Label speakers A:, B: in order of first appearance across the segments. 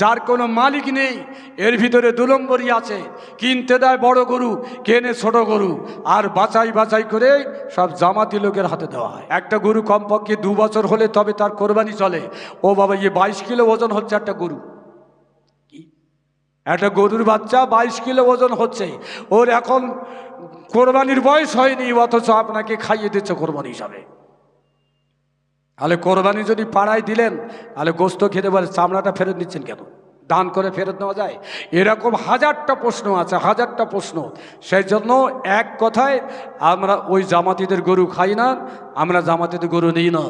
A: যার কোনো মালিক নেই, এর ভিতরে দুলম্বরী আছে। কিনতে দেয় বড় গরু, কেনে ছোট গরু, আর বাছাই বাছাই করে সব জামাতি লোকের হাতে দেওয়া হয়। একটা গরু কমপক্ষে দু বছর হলে তবে তার কোরবানি চলে। ও বাবা ইয়ে বাইশ কিলো ওজন হচ্ছে একটা গরু। একটা গরুর বাচ্চা বাইশ কিলো ওজন হচ্ছে। ওর এখন কোরবানির বয়স হয়নি, অথচ আপনাকে খাইয়ে দিচ্ছে কোরবানি হিসাবে। তাহলে কোরবানি যদি পাড়ায় দিলেন তাহলে গোস্ত খেতে বলে, চামড়াটা ফেরত নিচ্ছেন কেন? দান করে ফেরত নেওয়া যায়? এরকম হাজারটা প্রশ্ন আছে, হাজারটা প্রশ্ন। সেই জন্য এক কথায়, আমরা ওই জামাতিদের গরু খাই না, আমরা জামাতিদের গরু নিই না।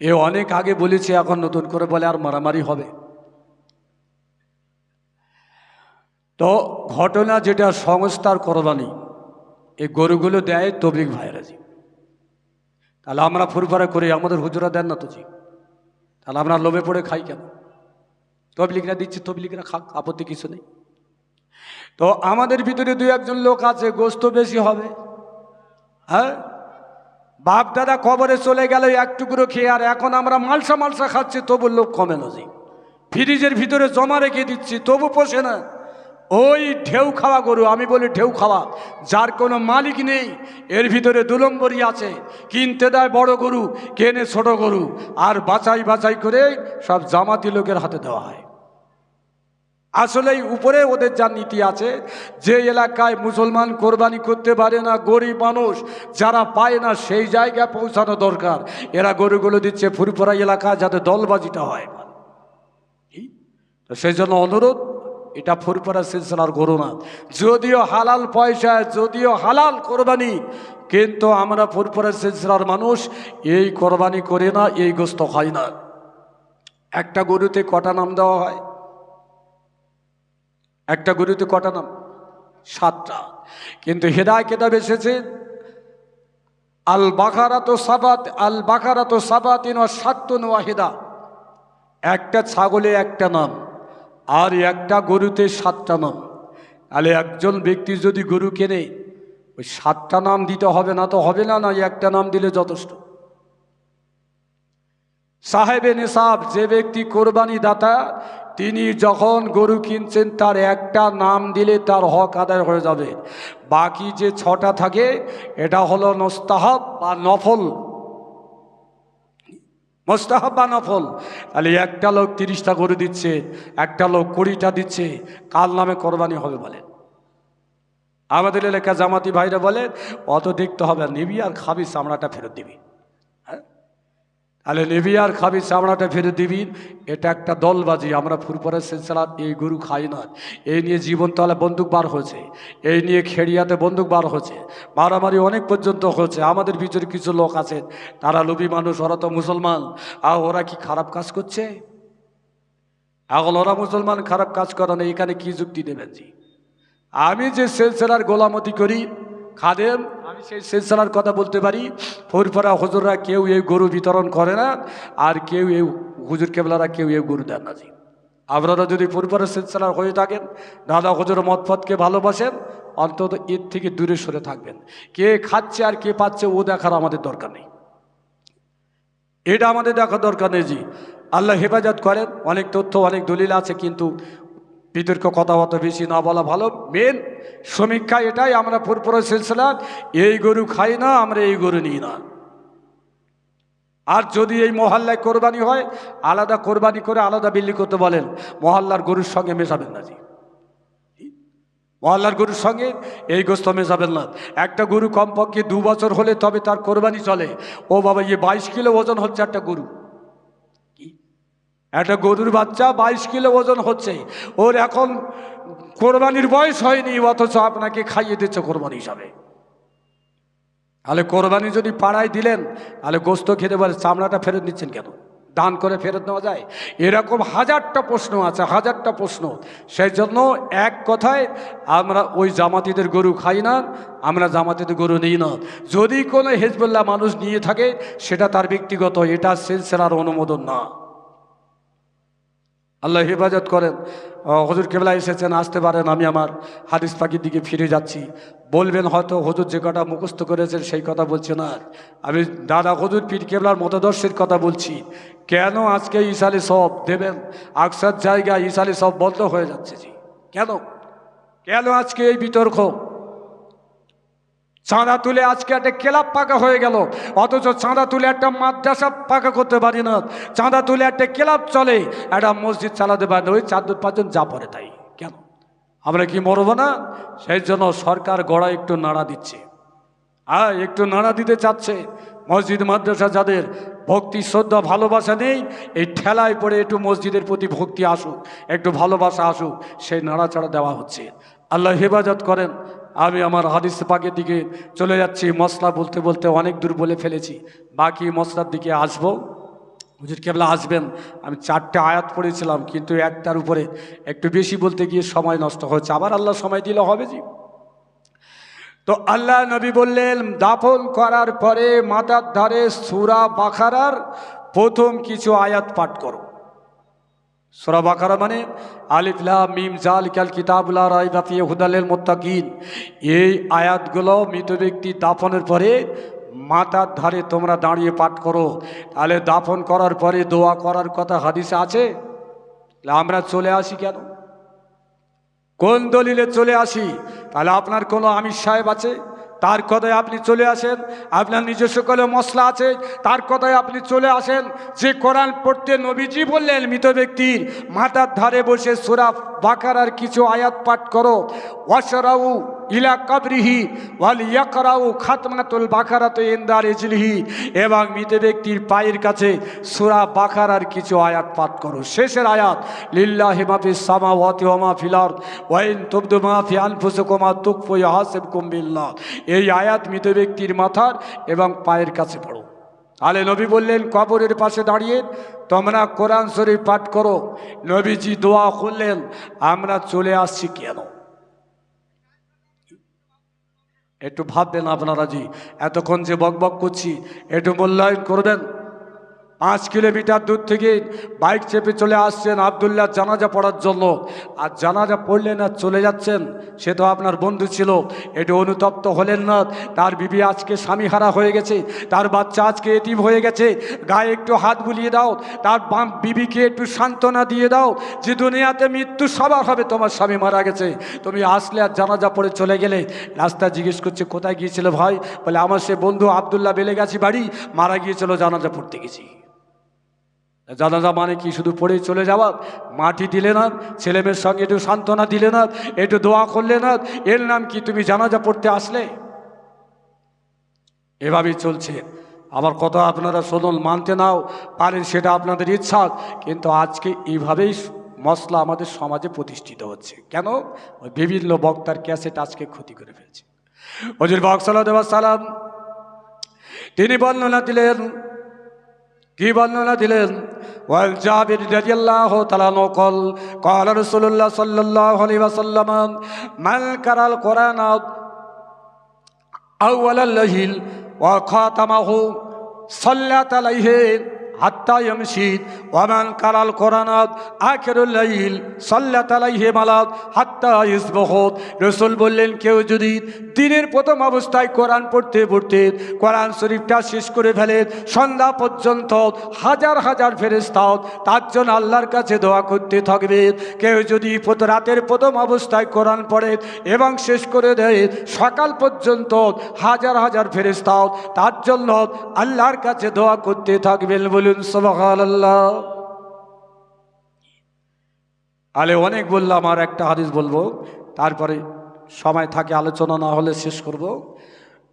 A: এ অনেক আগে বলেছি, এখন নতুন করে বলে আর মারামারি হবে। তো ঘটনা যেটা সংস্থার কোরবানি, এই গরুগুলো দেয় তবলিক ভাইরাজি তাহলে আমরা ফুরফারা করি, আমাদের হুজুরা দেন না তো জি। তাহলে আমরা লোভে পড়ে খাই কেন? তবলিকরা দিচ্ছে তবলিকরা খাক, আপত্তি কিছু নেই। তো আমাদের ভিতরে দু একজন লোক আছে, গোস্ত বেশি হবে। হ্যাঁ? বাপ দাদা কবরে চলে গেল, এক টুকরো খেয়ে, আর এখন আমরা মালসা মালসা খাচ্ছি, তবু লোক কমে না জি। ফ্রিজের ভিতরে জমা রেখে দিচ্ছি, তবু পোষে না। ওই ঢেউ খাওয়া গরু, আমি বলি ঢেউ খাওয়া, যার কোনো মালিক নেই, এর ভিতরে দুলম্বরী আছে, কিনতে দেয় বড় গরু, কেনে ছোট গরু, আর বাছাই বাছাই করে সব জামাতি লোকের হাতে দেওয়া হয়। আসলেই উপরে ওদের যা নীতি আছে, যে এলাকায় মুসলমান কোরবানি করতে পারে না, গরিব মানুষ, যারা পায় না, সেই জায়গায় পৌঁছানো দরকার। এরা গরুগুলো দিচ্ছে ফুরফুরা এলাকা যাতে দলবাজিটা হয়। সেই জন্য অনুরোধ এটা ফুরফুরা সিলসিলার গরু না। যদিও হালাল পয়সা যদিও হালাল কোরবানি, কিন্তু আমরা ফুরফুরা সিলসিলার মানুষ, এই কোরবানি করে না, এই গোস্ত হয় না। একটা গরুতে কটা নাম দেওয়া হয়? একটা গরুতে কটা নাম? সাতটা। কিন্তু হেদায় কেতাব এসেছে আল বাখারাত সাবাত আল বাখারাত সাবাতিন সাত্তুন ওয়াহিদা। একটা ছাগলে একটা নাম। আর একটা গরুতে সাতটা নাম। তাহলে একজন ব্যক্তি যদি গরু কেনে, ওই সাতটা নাম দিতে হবে না তো হবে না না একটা নাম দিলে যথেষ্ট। সাহেবে নিসাব, যে ব্যক্তি কোরবানি দাতা তিনি যখন গরু কিনছেন, তার একটা নাম দিলে তার হক আদায় হয়ে যাবে। বাকি যে ছটা থাকে, এটা হলো নস্তাহাব বা নফল। মোস্তাহাব বা নফল। তাহলে একটা লোক তিরিশটা গরু দিচ্ছে, একটা লোক কুড়িটা দিচ্ছে কাল নামে কোরবানি হবে বলেন? আমাদের এলাকা জামাতি ভাইরা বলে অত দেখতে হবে নিবি আর খাবি, চামড়াটা ফেরত দিবি। নিবি আর খাবি চামড়াটা ফেরত দিবি। এটা একটা দলবাজি, আমরা ফুরপরের সিলসিলা, এই গরু খাই না এই নিয়ে জীবন জীবনতলা বন্দুক বার হয়েছে। এই নিয়ে খেড়িয়াতে বন্দুক বার হয়েছে। মারামারি অনেক পর্যন্ত হয়েছে। আমাদের ভিতরে কিছু লোক আছে তারা লোভী মানুষ, ওরা তো মুসলমান। আর ওরা কি খারাপ কাজ করছে? এখন ওরা মুসলমান খারাপ কাজ করে না, এখানে কি যুক্তি দেবেন জি? আমি যে সেলসেলার গোলামতি করি খাদেম, আমি সেই সেলসেলার কথা বলতে পারি। ফুরফরা হুজুররা কেউ এই গরু বিতরণ করে না, আর কেউ এই হুজুর কেবলারা কেউ এই গরু দেন না আপনারা যদি ফুরফরা সেলসেলার হয়ে থাকেন, দাদা হুজুর মতফতকে ভালোবাসেন, অন্তত এর থেকে দূরে সরে থাকবেন। কে খাচ্ছে আর কে পাচ্ছে, ও দেখার আমাদের দরকার নেই। এটা আমাদের দেখা দরকার নেই জি। আল্লাহ হেফাজত করেন, অনেক তথ্য, অনেক দলিল আছে, কিন্তু বিতর্ক কথাবার্তা বেশি না বলা ভালো। মেন সমীক্ষা এটাই, আমরা পুরপুর সিলসিলা, এই গরু খাই না, আমরা এই গরু নিই না। আর যদি এই মহল্লায় কোরবানি হয়, আলাদা কোরবানি করে আলাদা বিল্লি করতে বলেন, মহল্লার গরুর সঙ্গে মেশাবেন না জি। মহল্লার গরুর সঙ্গে এই গোস্ত মেশাবেন না। একটা গরু কমপক্ষে দু বছর হলে তবে তার কোরবানি চলে। ও বাবা ইয়ে বাইশ কিলো ওজন হচ্ছে একটা গরু? একটা গরুর বাচ্চা বাইশ কিলো ওজন হচ্ছে। ওর এখন কোরবানির বয়স হয়নি, অথচ আপনাকে খাইয়ে দিচ্ছে কোরবানি হিসাবে। তাহলে কোরবানি যদি পাড়ায় দিলেন, তাহলে গোস্ত খেতে বলে, চামড়াটা ফেরত নিচ্ছেন কেন? দান করে ফেরত নেওয়া যায়? এরকম হাজারটা প্রশ্ন আছে, হাজারটা প্রশ্ন। সেই জন্য এক কথায়, আমরা ওই জামাতিদের গরু খাই না, আমরা জামাতিদের গরু নিই না। যদি কোনো হেজবুল্লাহ মানুষ নিয়ে থাকে, সেটা তার ব্যক্তিগত, এটা সিলসিলার অনুমোদন না। আল্লাহ হেফাজত করেন। হুজুর কেবলা এসেছেন, আসতে পারেন, আমি আমার হাদিস পাখির দিকে ফিরে যাচ্ছি। বলবেন হয়তো হজুর যে কথা মুখস্থ করেছেন সেই কথা বলছে না আমি দাদা হজুর পীর কেবলার মতদর্শের কথা বলছি। কেন আজকে ইসালে সব দেবেন? আকসার জায়গায় ইসালে সব বন্ধ হয়ে যাচ্ছে জি। কেন? কেন আজকে এই বিতর্ক? চাঁদা তুলে আজকে একটা ক্লাব পাকা হয়ে গেল। অথচ চাঁদা তুলে একটা মাদ্রাসা পাকা করতে পারি না। চাঁদা তুলে একটা ক্লাব চলে, একটা মসজিদ চালাতে পারি ওই চার পাঁচজন যা পড়ে তাই। কেন? আমরা কি মরবো না? সেই জন্য সরকার গড়া একটু নাড়া দিচ্ছে। হ্যাঁ একটু নাড়া দিতে চাচ্ছে। মসজিদ, মাদ্রাসা যাদের ভক্তি, শ্রদ্ধা, ভালোবাসা নেই, এই ঠেলায় পড়ে একটু মসজিদের প্রতি ভক্তি আসুক, একটু ভালোবাসা আসুক, সেই নাড়াচাড়া দেওয়া হচ্ছে। আল্লাহ হেফাজত করেন। আমি আমার হাদিস পাকের দিকে চলে যাচ্ছি মশলা বলতে বলতে অনেক দূর বলে ফেলেছি। বাকি মশলার দিকে আসব। হুজুর কেবলা আসবেন। আমি চারটে আয়াত পড়েছিলাম, কিন্তু একটার উপরে একটু বেশি বলতে গিয়ে সময় নষ্ট হচ্ছে আবার আল্লাহ সময় দিলে হবে জি। তো আল্লাহ নবী বললেন, দাফন করার পরে মাথার ধারে সুরা বাখারার প্রথম কিছু আয়াত পাঠ করো। সুরা বাখারা মানে আলিফলা মিম জাল কাল কিতাবুল্লাহ রাই বাফি হুদালের মোত্তাকিন। এই আয়াতগুলো মৃত ব্যক্তি দাফনের পরে মাথার ধারে তোমরা দাঁড়িয়ে পাঠ করো। তাহলে দাফন করার পরে দোয়া করার কথা হাদিসে আছে? আমরা চলে আসি কেন? কোন দলিলে চলে আসি? তাহলে আপনার কোনো আমির সাহেব আছে? তার কথায় আপনি চলে আসেন, আপনার নিজস্ব কলে মশলা আছে, তার কথায় আপনি চলে আসেন। যে কোরআন পড়তে নবীজি বললেন, মৃত ব্যক্তির মাথার ধারে বসে সুরা বাকারার কিছু আয়াত পাঠ করো। ওয়াসরাউ ইলা কবরিহি ওয়াল ইয়াকরাউ খাতমাতুল বাকারাত ইনদার ইজলিহি, এবং মৃত ব্যক্তির পায়ের কাছে সুরা বাকারার কিছু আয়াত পাঠ করো। শেষের আয়াত, লিল্লাহি মাফিস সামাওয়াতি ওয়া মা ফিল আরদ, ওয়া ইন তুবদু মা ফি আনফুসিকুম আও তুখফু ইহাসিবকুম বিল্লাহ। এই আয়াত মৃত ব্যক্তির মাথার এবং পায়ের কাছে পড়ো। আলে নবী বললেন, কবরের পাশে দাঁড়িয়ে তোমরা কোরআন শরীফ পাঠ করো। নবীজি দোয়া করলেন, আমরা চলে আসছি কেন? একটু ভাববেন আপনারা জি। এতক্ষণ যে বকবক করছি একটু মূল্যায়ন করবেন পাঁচ কিলোমিটার দূর থেকে বাইক চেপে চলে আসছেন আবদুল্লাহ জানাজা পড়ার জন্য। আর জানাজা পড়লেন আর চলে যাচ্ছেন, সে তো আপনার বন্ধু ছিল। একটু অনুতপ্ত হলেন না, তার বিবি আজকে স্বামী হারা হয়ে গেছে, তার বাচ্চা আজকে এতিম হয়ে গেছে। গায়ে একটু হাত বুলিয়ে দাও, তার বাম বিবিকে একটু সান্ত্বনা দিয়ে দাও যে দুনিয়াতে মৃত্যু সবার হবে, তোমার স্বামী মারা গেছে। তুমি আসলে আর জানাজা পড়ে চলে গেলে, রাস্তা জিজ্ঞেস করছে, কোথায় গিয়েছিল ভাই? বলে, আমার সে বন্ধু আবদুল্লাহ বেলে গেছি বাড়ি, মারা গিয়েছিল জানাজা পড়তে গেছি। জানাজা মানে কি, শুধু পড়ে চলে যাওয়া? মাটি দিলে না ছেলেমেয়ের সঙ্গে একটু সান্ত্বনা দিলে না, একটু দোয়া করলে না, এর নাম কি তুমি জানাজা পড়তে আসলে? এভাবেই চলছে। আমার কথা আপনারা শুনুন, মানতে নাও, পারেন সেটা আপনাদের ইচ্ছা, কিন্তু আজকে এইভাবেই মশলা আমাদের সমাজে প্রতিষ্ঠিত হচ্ছে। কেন? ওই বিভিন্ন বক্তার ক্যাসেট আজকে ক্ষতি করে ফেলছে। হজুর বক্সাল্লাহ সালাম, তিনি বর্ণনা দিলেন কি বর্ণনা দিলেন ওয়াল জাবির রাদিয়াল্লাহু তাআলা নকল قال رسول الله صلى الله عليه وسلم من قرأ القرآن أول الليل وخاتمه صلت عليه হাত্তা ইয়ামশিদ, ওয়ামান কালাল কোরআনাত, আখিরুল লাইল, সাল্লাত হাত্তা ইসবহত। রাসূল বললেন, কেউ যদি দিনের প্রথম অবস্থায় কোরআন পড়তে পড়তে কোরআন শরীফটা শেষ করে ফেলে, সন্ধ্যা পর্যন্ত হাজার হাজার ফেরেস্তাও তার জন্য আল্লাহর কাছে দোয়া করতে থাকবে। কেউ যদি রাতের প্রথম অবস্থায় কোরআন পড়ে এবং শেষ করে দেয়, সকাল পর্যন্ত হাজার হাজার ফেরেস্তাও তার জন্য আল্লাহর কাছে দোয়া করতে থাকবেন বলুন, সুবহানাল্লাহ। আলে অনেক বললাম আর একটা হাদিস বলব, তারপরে সময় থাকে, আলোচনা না হলে শেষ করব।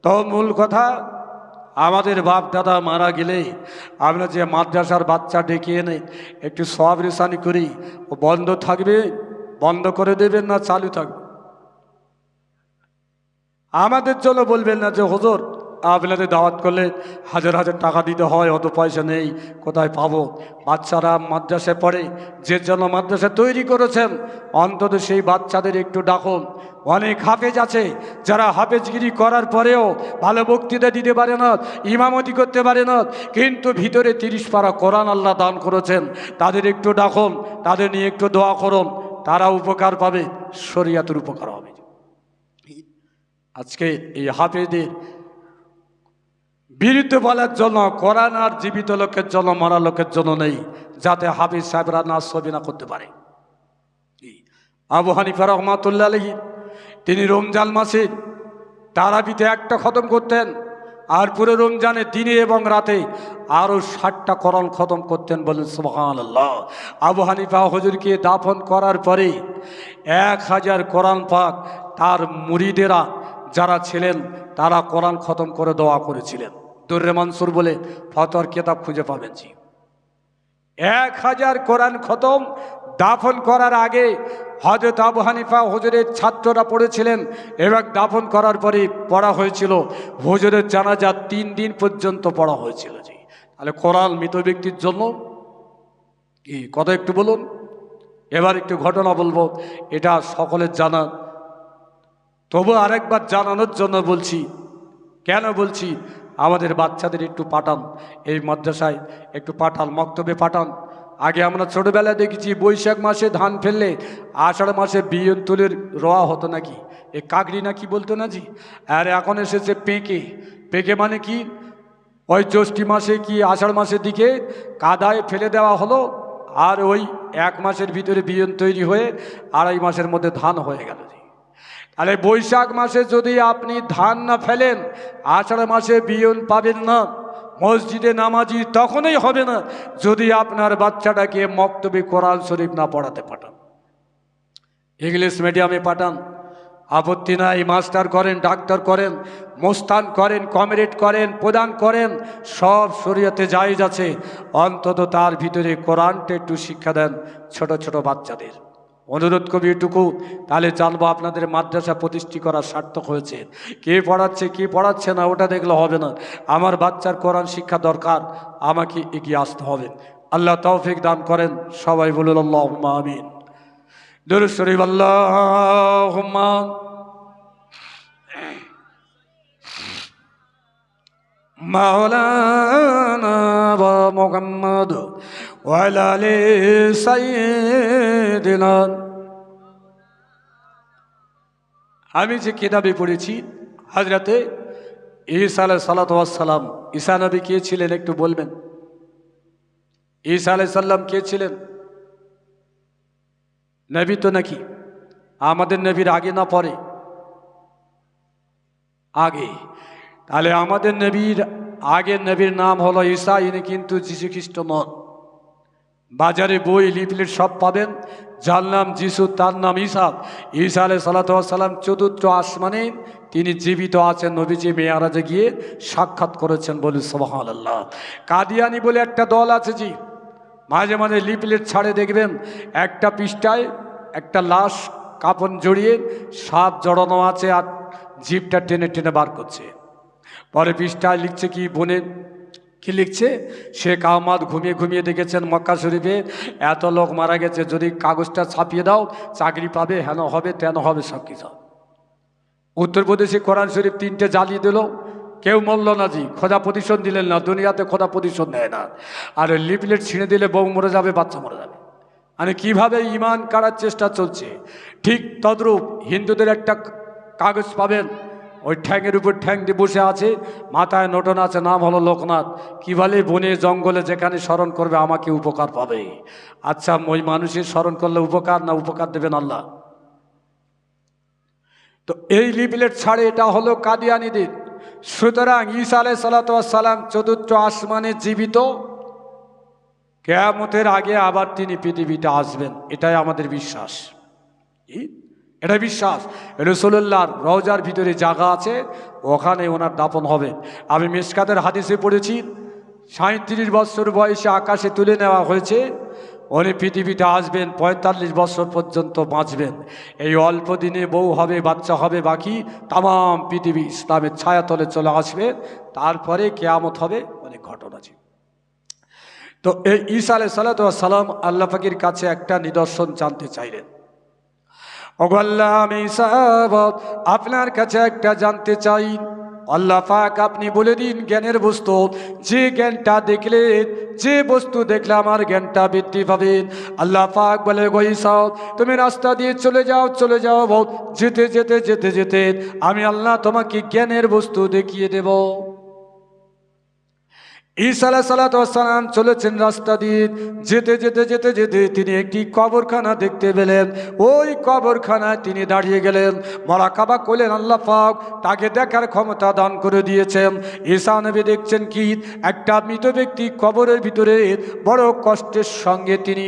A: তো মূল কথা, আমাদের বাপ দাদা মারা গেলে আমরা যে মাদ্রাসার বাচ্চা ডেকে এনে একটু সব রেশানি করি, ও বন্ধ থাকবে, বন্ধ করে দেবেন না, চালু থাকবে? আমাদের জন্য বলবেন না যে, হজর আপনাদের দাওয়াত করলে হাজার হাজার টাকা দিতে হয়, অত পয়সা নেই, কোথায় পাবো? বাচ্চারা মাদ্রাসায় পড়ে, যে জন্য মাদ্রাসা তৈরি করেছেন, অন্তত সেই বাচ্চাদের একটু ডাকুন। অনেক হাফেজ আছে, যারা হাফেজগিরি করার পরেও ভালো বক্তৃতা দিতে পারে না, ইমামতি করতে পারে না, কিন্তু ভিতরে তিরিশ পারা কোরআন আল্লাহ দান করেছেন, তাদের একটু ডাকুন, তাদের নিয়ে একটু দোয়া করুন, তারা উপকার পাবে, শরিয়াতের উপকার হবে। আজকে এই হাফেজদের বিরুদ্ধে বলার জন্য কোরআন আর জীবিত লোকের জন্য, মরা লোকের জন্য নেই, যাতে হাফিজ সাহেবরা না ছবি না করতে পারে। আবু হানিফা রহমাতুল্লাহ আলহী তিনি রমজান মাসে তারাবিতে একটা খতম করতেন, আর পুরো রমজানে দিনে এবং রাতে আরও ষাটটা করণ খতম করতেন বলেন সুবহান আল্লাহ আবু হানিফা হজুরকে দাফন করার পরে এক হাজার কোরআন পাক তার মুরিদেরা যারা ছিলেন, তারা কোরআন খতম করে দোয়া করেছিলেন। দুর্রে মানসুর বলে ফতর কেতাব খুঁজে পাবেন জি। এক হাজার কোরআন খতম দাফন করার আগে হজরত আবু হানিফা হুজুরের ছাত্ররা পড়েছিলেন এবং দাফন করার পরে পড়া হয়েছিল, হুজুরের জানাজা তিন দিন পর্যন্ত পড়া হয়েছিল জি। তাহলে কোরআন মৃত ব্যক্তির জন্য কি, কথা একটু বলুন? এবার একটু ঘটনা বলব, এটা সকলের জানা। তবু আরেকবার জানানোর জন্য বলছি, কেন বলছি? আমাদের বাচ্চাদের একটু পাঠান। এই মাদ্রাসায় একটু পাঠান, মক্তবে পাঠান। আগে আমরা ছোটোবেলায় দেখেছি বৈশাখ মাসে ধান ফেললে আষাঢ় মাসে বিয়ন তুলের রোয়া হতো নাকি? এ কাকড়ি না কি বলতো না জি আর এখন এসেছে পেঁকে। পেঁকে মানে কি? ওই জ্যৈষ্ঠী মাসে কি আষাঢ় মাসের দিকে কাদায় ফেলে দেওয়া হলো আর ওই এক মাসের ভিতরে বিয়ন তৈরি হয়ে আড়াই মাসের মধ্যে ধান হয়ে গেল। তাহলে বৈশাখ মাসে যদি আপনি ধান না ফেলেন, আষাঢ় মাসে বিয়ন পাবেন না, মসজিদে নামাজি তখনই হবে না, যদি আপনার বাচ্চাটাকে মক্তবে কোরআন শরীফ না পড়াতে পাঠান। ইংলিশ মিডিয়ামে পাঠান, আপত্তি নাই, মাস্টার করেন, ডাক্তার করেন, মোস্তান করেন, কমরেড করেন, প্রদান করেন, সব শরীয়তে জায়েজ আছে, অন্তত তার ভিতরে কোরআনটা একটু শিক্ষা দেন ছোট ছোট বাচ্চাদের। অনুরোধ করি এটুকু। তাহলে জানব আপনাদের মাদ্রাসা প্রতিষ্ঠি করার সার্থক হয়েছে। কে পড়াচ্ছে কে পড়াচ্ছে না, ওটা দেখলে হবে না। আমার বাচ্চার কোরআন শিক্ষা দরকার, আমাকে এগিয়ে আসতে হবে। আল্লাহ তৌফিক দান করেন, সবাই বলুন আল্লাহ আমিন। দুরুদ শরীফ, আল্লাহুম্মা। মাওলানা মুহাম্মদ। আলা আলি সাইয়্যিদিনা। আমি যে কিতাবে পড়েছি, হাজরাতে ঈসা আলাই সালাম, ঈসা নবী কে ছিলেন একটু বলবেন? ঈসা আলাই সাল্লাম কে ছিলেন? নবী তো নাকি? আমাদের নবীর আগে না পরে? আগে। তাহলে আমাদের নবীর, আগের নবীর নাম হলো ঈসা, ইনি কিন্তু যীশু খ্রিস্ট নন। বাজারে বই, লিফলেট সব পাবেন। যার নাম যিশু, তার নাম ঈসা। ঈসা আলাই সাল্লাম চতুর্থ আসমানে তিনি জীবিত আছেন নবীজি মেয়ারাজে গিয়ে সাক্ষাৎ করেছেন বলে সোহান আল্লাহ কাদিয়ানি বলে একটা দল আছে জি। মাঝে মাঝে লিপলেট ছাড়ে দেখবেন, একটা পৃষ্ঠায় একটা লাশ কাপন জড়িয়ে সাপ জড়ানো আছে আর জিপটা টেনে টেনে বার করছে। পরে পৃষ্ঠায় লিখছে কি, বনে কি লিখছে? শেখ আহমদ ঘুমিয়ে ঘুমিয়ে দেখেছেন মক্কা শরীফে, এত লোক মারা গেছে, যদি কাগজটা ছাপিয়ে দাও, চাকরি পাবে, হেন হবে, তেন হবে সব কিছু উত্তরপ্রদেশে কোরআন শরীফ তিনটে জ্বালিয়ে দিল। কেউ মরল না জি, খোদা প্রতিশোধ দিলেন না, দুনিয়াতে খোদা প্রতিশোধ নেয় না। আর লিপলেট ছিঁড়ে দিলে বউ মরে যাবে, বাচ্চা মরে যাবে। মানে কীভাবে ইমান কাড়ার চেষ্টা চলছে? ঠিক তদ্রূপ হিন্দুদের একটা কাগজ পাবেন। ওই ঠ্যাংয়ের উপর ঠ্যাং দিয়ে বসে আছে, মাথায় নটন আছে, নাম হলো লোকনাথ। কি বলে বনে জঙ্গলে যেখানে স্মরণ করবে, আমাকে উপকার পাবে। আচ্ছা ওই মানুষের স্মরণ করলে উপকার না উপকার দেবেন আল্লাহ? তো এই লিপলেট ছাড়ে এটা হলো কাদিয়ানিদের সুতরাং ঈসা আলাই সালাম চতুর্থ আসমানে জীবিত। কেয়ামতের আগে আবার তিনি পৃথিবীতে আসবেন, এটাই আমাদের বিশ্বাস? এটা বিশ্বাস। রসুল্লাহর রওজার ভিতরে জায়গা আছে, ওখানে ওনার দাপন হবে। আমি মিসকাতের হাদিসে পড়েছি সাঁত্রিশ বছর বয়সে আকাশে তুলে নেওয়া হয়েছে, উনি পৃথিবীতে আসবেন, পঁয়তাল্লিশ বছর পর্যন্ত বাঁচবেন। এই অল্প দিনে বউ হবে, বাচ্চা হবে, বাকি তাম পৃথিবী ইসলামের ছায়াতলে চলে আসবে। তারপরে কেয়ামত হবে, অনেক ঘটনা আছে। তো এই ঈসা আলাই সালাম আল্লাহ পাকির কাছে একটা নিদর্শন জানতে চাইলেন। আমি সাহাবত আপনার কাছে একটা জানতে চাই। আল্লাহ পাক আপনি বলে দিন জ্ঞানের বস্তু। যে জ্ঞানটা দেখলে যে বস্তু দেখলে আমার জ্ঞানটা বৃদ্ধি পাবে। আল্লাহ পাক বলে গইসাও তুমি রাস্তা দিয়ে চলে যাও চলে যাও বউ যেতে যেতে যেতে যেতে, আমি আল্লাহ তোমাকে জ্ঞানের বস্তু দেখিয়ে দেব। আলাহ সালাতাম চলেছেন রাস্তা দিয়ে। যেতে যেতে যেতে যেতে তিনি একটি কবরখানা দেখতে পেলেন। ওই কবরখানায় তিনি দাঁড়িয়ে গেলেন। মরা কাবা করলেন আল্লাহ পাক তাকে দেখার ক্ষমতা দান করে দিয়েছেন। ঈশা নবী দেখছেন কি? একটা মৃত ব্যক্তি কবরের ভিতরে বড় কষ্টের সঙ্গে তিনি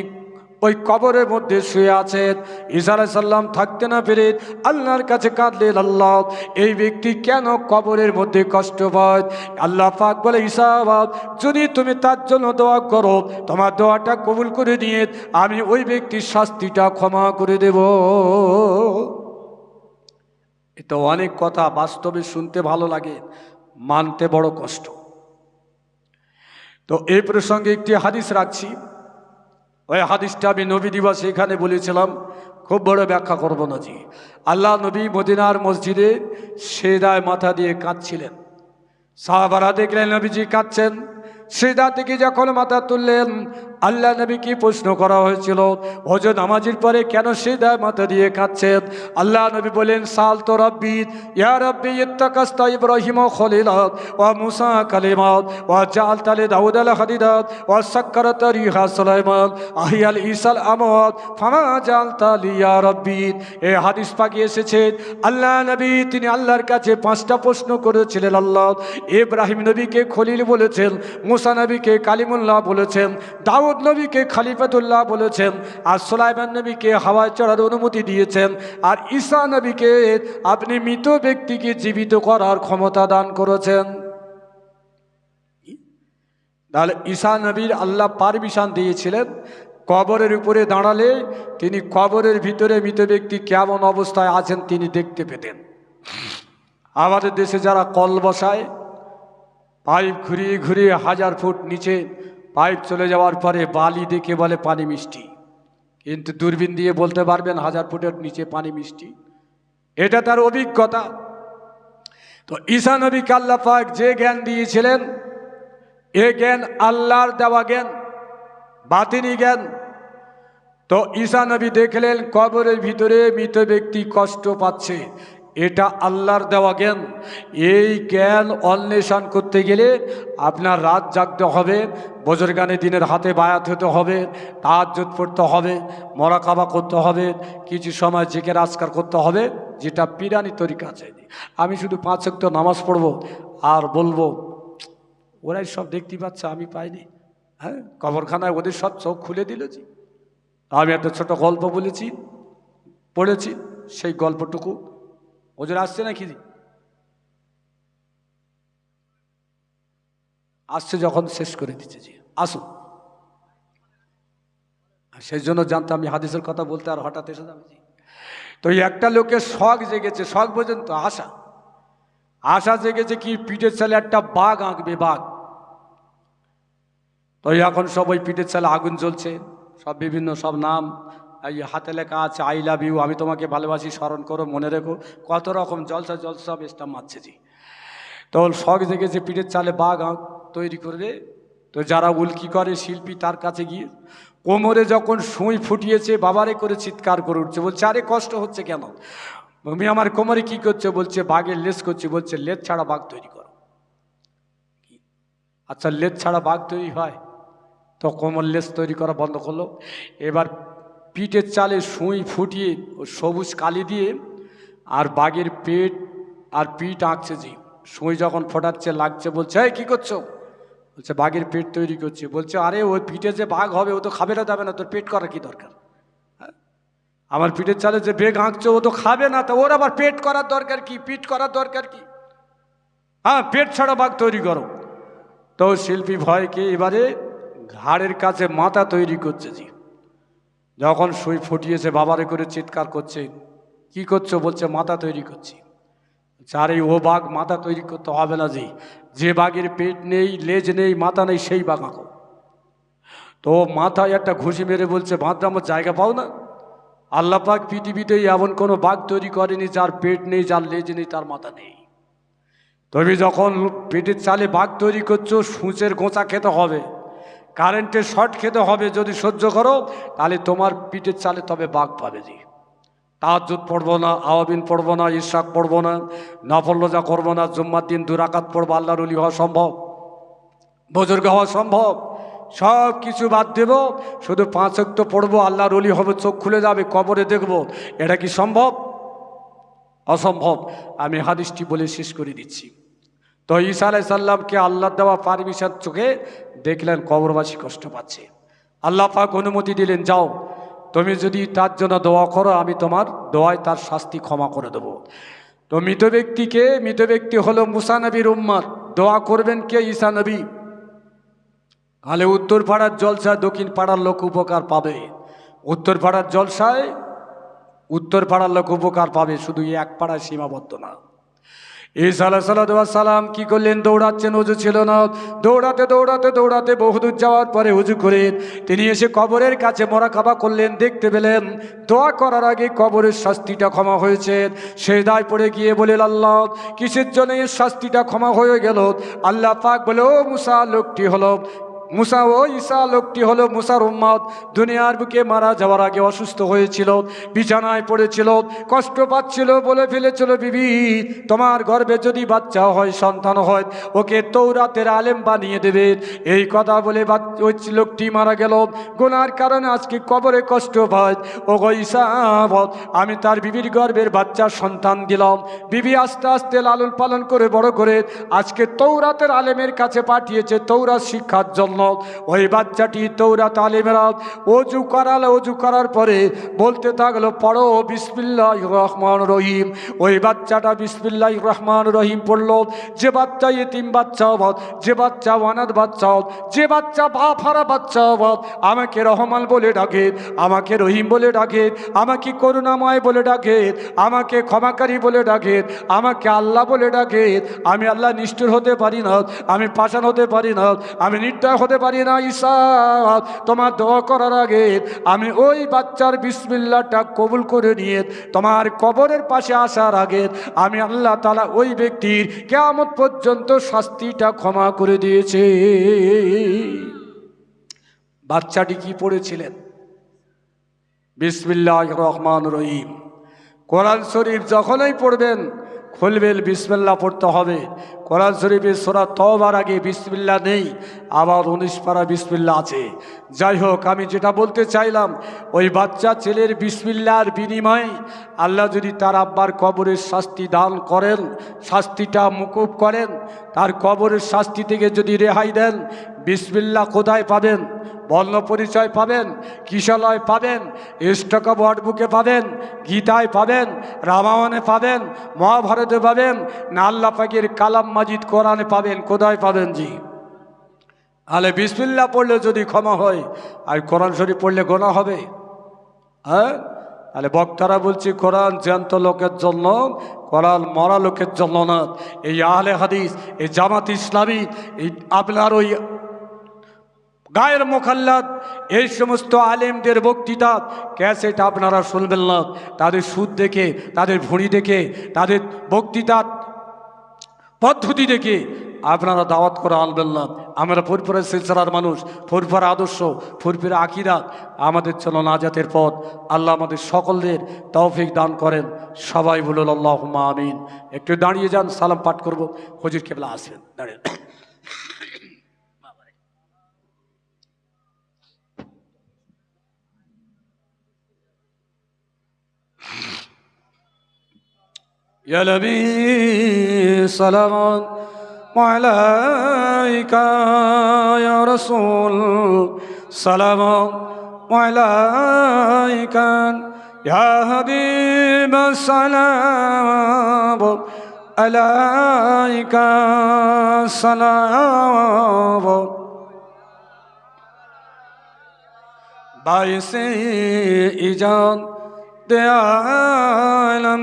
A: ওই কবরের মধ্যে শুয়ে আছেন ঈসা সাল্লাম থাকতে না পেরে আল্লাহর কাছে কাঁদলেন, আল্লাহ, এই ব্যক্তি কেন কবরের মধ্যে কষ্ট পায়? আল্লাহ পাক বলে ঈসাবাদ যদি তুমি তার জন্য দোয়া করো, তোমার দোয়াটা কবুল করে নিয়ে আমি ওই ব্যক্তির শাস্তিটা ক্ষমা করে দেব। এটা অনেক কথা বাস্তবে শুনতে ভালো লাগে, মানতে বড় কষ্ট। তো এই প্রসঙ্গে একটি হাদিস রাখছি। ওই হাদিসটা আমি নবী দিবস এখানে বলেছিলাম, খুব বড় ব্যাখ্যা করব না জি। আল্লাহ নবী মদিনার মসজিদে সেদায় মাথা দিয়ে কাঁদছিলেন। সাহাবারা দেখলেন, নবীজি কাঁদছেন। সেদা থেকে যখন মাথা তুললেন আল্লাহ নবীকে প্রশ্ন করা হয়েছিল? হজ নামাজির পরে কেন সেদায় মাথা দিয়ে কাঁদছেন? আল্লাহ নবী বলেন, সাল তো রব্বি, ইয়া রব্বি ইত্তাকাস্তা ইব্রাহিম খলিলাত ও মুসা কালিমাত ও জাল তালে দাউদ আল হাদিদাত ওয়া সাক্কারাত রিহা সুলাইমান, আহিয়াল ইসাল আমত ফামা জাল তালি ইয়া রব্বি। এ হাদিস পাকি এসেছে। আল্লাহ নবী, তিনি আল্লাহর কাছে পাঁচটা প্রশ্ন করেছিলেন আল্লাহ। ইব্রাহিম নবীকে খলিল বলেছেন, মুসা নবীকে কালিমুল্লাহ বলেছেন, দাউদ নবীকে খালিফাতুল্লাহ বলেছেন, আর সোলাইমান নবীকে হাওয়ায় চড়ার অনুমতি দিয়েছেন, আর ঈসা নবীকে আপনি মৃত ব্যক্তিকে জীবিত করার ক্ষমতা দান করেছেন। তাহলে ঈসা নবীর আল্লাহ পারমিশন দিয়েছিলেন, কবরের উপরে দাঁড়ালে তিনি কবরের ভিতরে মৃত ব্যক্তি কেমন অবস্থায় আছেন তিনি দেখতে পেতেন। আমাদের দেশে যারা কল বসায়, পাইপ ঘুরিয়ে ঘুরিয়ে হাজার ফুট নিচে পাইপ চলে যাওয়ার পরে বালি দেখে বলে পানি মিষ্টি। কিন্তু দূরবীন দিয়ে বলতে পারবেন হাজার ফুটের নিচে পানি মিষ্টি। এটা তার অভিজ্ঞতা। তো ঈশা নবী কাল্লা পাক যে জ্ঞান দিয়েছিলেন, এ জ্ঞান আল্লাহর দেওয়া জ্ঞান, বাতিনি জ্ঞান। তো ঈশা নবী দেখলেন কবরের ভিতরে মৃত ব্যক্তি কষ্ট পাচ্ছে। এটা আল্লাহর দেওয়া জ্ঞান। এই জ্ঞান অন্বেষণ করতে গেলে আপনার রাত জাগতে হবে, বজরগানে দিনের হাতে বায়াত হতে হবে, তাহাজ্জুদ পড়তে হবে, মরাকাবা করতে হবে, কিছু সময় জেকে রাজকার করতে হবে, যেটা পিরানি তরিকা আছে। আমি শুধু পাঁচ অক্ট নামাজ পড়ব, আর বলব, ওরাই সব দেখতে পাচ্ছে, আমি পাইনি। হ্যাঁ কবরখানায় ওদের সব চোখ খুলে দিল জি। আমি একটা ছোট গল্প বলেছি, পড়েছি, সেই গল্পটুকু ওদের আসছে নাকি? আসছে যখন শেষ করে দিচ্ছে, জি। আর সেই জন্য জানতাম আমি হাদিসের কথা বলতে আর হঠাৎ এসে যাবে, জি। তো একটা লোকের শখ জেগেছে, শখ বোঝেন তো, আশা। আশা জেগেছে কি, পিঠের চালে একটা বাঘ আঁকবে, বাঘ। তো এখন সব ওই পিঠের চালে আগুন জ্বলছে, সব বিভিন্ন সব নাম। এই হাতে লেখা আছে আই লাভ ইউ আমি তোমাকে ভালোবাসি, স্মরণ করো, মনে রেখো। কত রকম জলসা জলসা স্টাম্প মারছে জি। তো ওর শখ জেগেছে পিঠের চালে বাঘ তৈরি করে তো যারা উল্কি করে, শিল্পী তার কাছে গিয়ে কোমরে যখন সুই ফুটিয়েছে, বাবারে করে চিৎকার করে উঠছে। বলছে, আরে কষ্ট হচ্ছে কেন? তুমি আমার কোমরে কি করছে? বলছে, বাঘের লেস করছে। বলছে, লেজ ছাড়া বাঘ তৈরি করো। আচ্ছা লেজ ছাড়া বাঘ তৈরি হয়? তো কোমর লেস তৈরি করা বন্ধ করল। এবার পিঠের চালে সুই ফুটিয়ে ও সবুজ কালি দিয়ে আর বাঘের পেট আর পিঠ আঁকছে যে, সুই যখন ফোটাচ্ছে, লাগছে, বলছে, এই, কী করছ? বলছে, বাঘের পেট তৈরি করছে। বলছে, আরে, ওই পিঠে যে বাঘ হবে, ও তো খাবে না, যাবে না, তোর পেট করা কি দরকার? হ্যাঁ? আমার পিঠের চালে যে বেগ আঁকছে, ও তো খাবে না, তো ওর আবার পেট করার দরকার কি? পিঠ করার দরকার কি? হ্যাঁ পেট ছাড়া বাঘ তৈরি করো। তো শিল্পী ভয়কে এবারে ঘাড়ের কাছে মাথা তৈরি করছে জি যখন সুই ফুটিয়েছে, বাবারে করে চিৎকার করছে, কি করছ? বলছে, মাথা তৈরি করছি। চারে ও বাঘ, মাথা তৈরি করতে হবে না যে যে বাঘের পেট নেই, লেজ নেই, মাথা নেই, সেই বাঘ আঁকো। তো মাথায় একটা ঘুষি মেরে বলছে বাঁধরা আমার জায়গা পাও না। আল্লাহ আল্লাপাক পৃথিবীতে এমন কোনো বাঘ তৈরি করেনি যার পেট নেই, যার লেজ নেই, তার মাথা নেই। তুমি যখন পেটের চালে বাঘ তৈরি করছ, সূচের গোঁচা খেতে হবে। কারেন্টের শর্ট খেতে হবে, যদি সহ্য করো, তাহলে তোমার পিঠের চালে তবে বাঘ পাবে জি। তাহাজুদ পড়ব না, আওয়াবিন পড়ব না ইশাক পড়ব না, নফল রোজা করব না, জুম্মার দিন দুরাকাত পড়ব, আল্লাহর উলি হওয়া সম্ভব, বুজুর্গ হওয়া সম্ভব। সব কিছু বাদ দেব, শুধু পাঁচ অক্ট পড়ব, আল্লাহর অলি হবে, চোখ খুলে যাবে, কবরে দেখব, এটা কি সম্ভব? অসম্ভব। আমি হাদিসটি বলে শেষ করে দিচ্ছি। তো ঈসা আলাই সাল্লামকে আল্লাহ দেওয়া পারমিশন চোখে দেখলেন কবরবাসী কষ্ট পাচ্ছে। আল্লাহ পাক অনুমতি দিলেন, যাও, তুমি যদি তার জন্য দোয়া করো, আমি তোমার দোয়ায় তার শাস্তি ক্ষমা করে দেবো। তো মৃত ব্যক্তিকে, মৃত ব্যক্তি হলো মুসা নবীর উম্মার দোয়া করবেন কে? ঈসা নবী। তাহলে উত্তর পাড়ার জলসায় দক্ষিণ পাড়ার লোক উপকার পাবে। উত্তর পাড়ার জলসায় উত্তর পাড়ার লোক উপকার পাবে, শুধু এক পাড়ায় সীমাবদ্ধ না। ঈসা আলাহ সালাম কি করলেন? দৌড়াচ্ছেন, উজু ছিল না। দৌড়াতে দৌড়াতে দৌড়াতে বহুদূর যাওয়ার পরে উজু করে তিনি এসে কবরের কাছে মরা খাবা করলেন। দেখতে পেলেন, দোয়া করার আগে কবরের শাস্তিটা ক্ষমা হয়েছে। সে দায় পড়ে গিয়ে বলেন আল্লাহ, কিসের জন্য এই শাস্তিটা ক্ষমা হয়ে গেল? আল্লাহ পাক বলে, ও মুসা, লোকটি হলো মুসা ও ঈসা লোকটি হলো মুসার উম্মত। দুনিয়ার বুকে মারা যাওয়ার আগে অসুস্থ হয়েছিল বিছানায় পড়েছিল কষ্ট পাচ্ছিল বলে ফেলেছিল বিবি। তোমার গর্বে যদি বাচ্চা হয় সন্তান হয় ওকে তৌরাতের আলেম বানিয়ে দেবে। এই কথা বলে ওই লোকটি মারা গেল। গোনার কারণে আজকে কবরে কষ্ট পায়। ও গো ঈসা বল, আমি তার বিবির গর্ভের বাচ্চা সন্তান দিলাম। বিবি আস্তে আস্তে লালন পালন করে বড় করে আজকে তৌরাতের আলেমের কাছে পাঠিয়েছে তৌরাত শিক্ষার জন্য। ওই বাচ্চাটি তৌরাত আলেমেরা অজু করালে, অজু করার পরে বলতে থাকল, পড়ো বিসমিল্লাহ রহমান রহিম। ওই বাচ্চাটা বিসমিল্লাহ রহমান রহিম পড়ল, যে বাচ্চা এতিম বাচ্চা হব যে বাচ্চা অনাথ বাচ্চা হব যে বাচ্চা বাপ হারা বাচ্চা হব আমাকে রহমান বলে ডাকে, আমাকে রহিম বলে ডাকে, আমাকে করুণাময় বলে ডাকে, আমাকে ক্ষমাকারী বলে ডাকে, আমাকে আল্লাহ বলে ডাকে, আমি আল্লাহ নিষ্ঠুর হতে পারি না, আমি পাষাণ হতে পারি না, আমি নির্দয় হতে পারি না, ঈশা। তোমার দোয়া করার আগে আমি ওই বাচ্চার বিসমিল্লাটা কবুল করে নিয়ে তোমার কবরের পাশে আসার আগে আমি আল্লাহ তালা ওই ব্যক্তির কেমন পর্যন্ত শাস্তিটা ক্ষমা করে দিয়েছে। বাচ্চাটি কি পড়েছিলেন? বিসমিল্লাহ রহমান রহিম। কোরআন শরীফ যখনই পড়বেন খুলবেন বিসমিল্লা পড়তে হবে। কোরআন শরীফের সোরা তবার আগে বিসমিল্লা নেই, আবার উনিশ পাড়া বিসমিল্লা আছে। যাই হোক, আমি যেটা বলতে চাইলাম, ওই বাচ্চা ছেলের বিসমিল্লার বিনিময়ে আল্লাহ যদি তার আব্বার কবরের শাস্তি দান করেন, শাস্তিটা মুকুব করেন, তার কবরের শাস্তি থেকে যদি রেহাই দেন বিসমিল্লা কোথায় পাবেন? বর্ণ পরিচয় পাবেন, কিশলয় পাবেন, ইষ্টক বট বুকে পাবেন, গীতায় পাবেন, রামায়ণে পাবেন, মহাভারতে পাবেন না আল্লাহ পাকের কালাম মাজিদ কোরআনে পাবেন, কোথায় পাবেন জি? আলে বিসমিল্লা পড়লে যদি ক্ষমা হয়, আর কোরআন শরীফ পড়লে গোনা হবে। হ্যাঁ? তাহলে বক্তারা বলছি, কোরআন জ্যান্ত লোকের জন্য, কোরআন মরা লোকের জন্য না। এই আহলে হাদিস, এই জামাত ইসলামী, এই আপনার ওই গায়ের মোখাল্লাদ, এই সমস্ত আলেমদের বক্তৃতা ক্যাসেট আপনারা শুনবেন না। তাদের সুদ দেখে, তাদের ভুঁড়ি দেখে, তাদের বক্তৃতা পদ্ধতি দেখে আপনারা দাওয়াত করে আনবেন না। আমরা ফুরফুরের সিলসিলার মানুষ, ফুরফুর আদর্শ, ফুরফুরা আকিরা আমাদের জন্য নাজাতের পথ। আল্লাহ আমাদের সকলদের তৌফিক দান করেন। সবাই বলুন আল্লাহ আমিন। একটু দাঁড়িয়ে যান, সালাম পাঠ করব। হজির কেবলা আসবেন। দাঁড়িয়ে। يا نبي سلام عليك يا رسول سلام عليك يا حبيب السلام عليك سلام باعث ایجاد دے عالم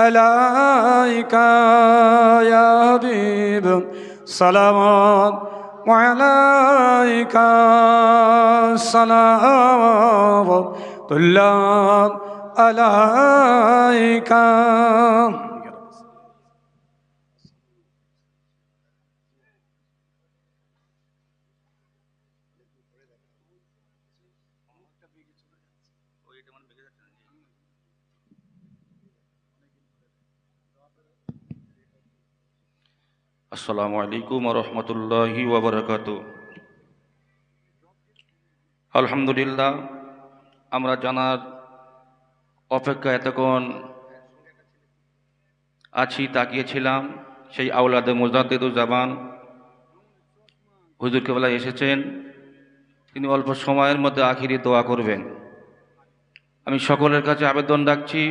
A: عليك يا حبيب سلام وعليك سلام الله عليك
B: আসসালামু আলাইকুম রহমতুল্লাহি ওবরাকাত। আলহামদুলিল্লাহ, আমরা জানার অপেক্ষা এতক্ষণ আছি, তাকিয়েছিলাম সেই আউলাদে মুজাদ্দিদুজ্জামান হুজুর কেবলা এসেছেন, তিনি অল্প সময়ের মধ্যে আখিরি দোয়া করবেন। আমি সকলের কাছে আবেদন রাখছি,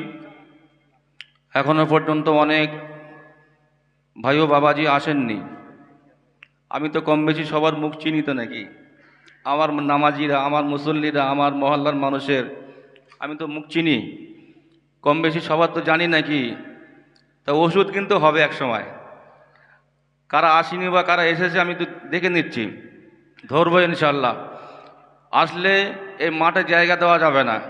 B: এখনও পর্যন্ত অনেক ভাই ও বাবাজি আসেননি। আমি তো কম বেশি সবার মুখ চিনি তো নাকি? আমার নামাজিরা, আমার মুসল্লিরা, আমার মহল্লার মানুষের, আমি তো মুখ চিনি। কম বেশি সবার তো জানি নাকি? তা ওষুধ কিন্তু হবে এক সময়। কারা আসেনি বা কারা এসেছে আমি তো দেখে নিচ্ছি। ধরবো ইনশাল্লাহ আসলে এই মাঠে জায়গা দেওয়া যাবে না।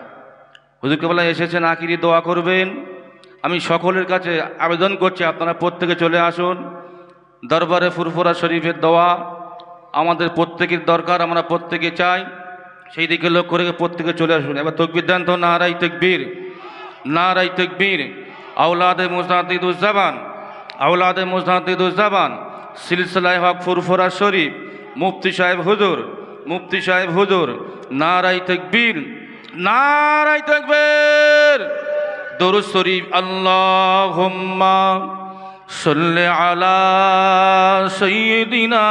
B: হুজুরকে বলে এসেছেন, আখিরি দোয়া করবেন। আমি সকলের কাছে আবেদন করছি, আপনারা প্রত্যেকে চলে আসুন। দরবারে ফুরফুরা শরীফের দোয়া, আমাদের প্রত্যেকের দরকার, আমরা প্রত্যেকে চাই। সেই দিকে লক্ষ্য রেখে প্রত্যেকে চলে আসুন। এবার তকবির দেন তো নারাই তকবীর নারাই তকবীর। আউলাদে মুস্তাহিদুজ্জামান আউলাদে মুস্তাহিদুজ্জামান সিলসিলায় হক ফুরফুরা শরীফ, মুফতি সাহেব হুজুর, মুফতি সাহেব হুজুর নারাই তকবীর নারাই তকবীর। দরুদ শরীফ আল্লাহুম্মা সাল্লি আলা সাইয়্যিদিনা